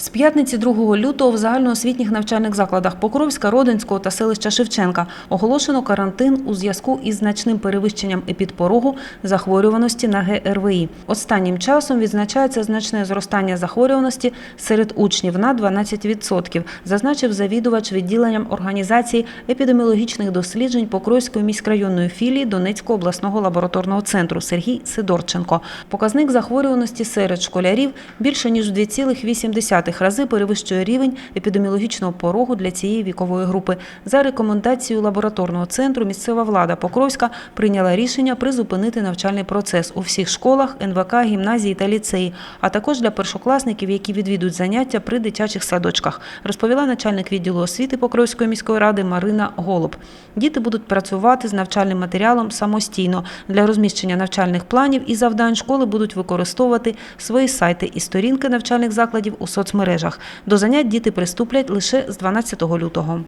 З п'ятниці 2 лютого в загальноосвітніх навчальних закладах Покровська, Родинського та селища Шевченка оголошено карантин у зв'язку із значним перевищенням епідпорогу захворюваності на ГРВІ. Останнім часом відзначається значне зростання захворюваності серед учнів на 12%, зазначив завідувач відділенням організації епідеміологічних досліджень Покровської міськрайонної філії Донецького обласного лабораторного центру Сергій Сидорченко. Показник захворюваності серед школярів більше ніж 2,8% десятих рази перевищує рівень епідеміологічного порогу для цієї вікової групи. За рекомендацією лабораторного центру місцева влада Покровська прийняла рішення призупинити навчальний процес у всіх школах, НВК, гімназії та ліцеї, а також для першокласників, які відвідують заняття при дитячих садочках, розповіла начальник відділу освіти Покровської міської ради Марина Голуб. Діти будуть працювати з навчальним матеріалом самостійно для розміщення навчальних планів і завдань школи будуть використовувати свої сайти і сторінки навчальних закладів у соцмережах соцмережах. До занять діти приступлять лише з 12 лютого.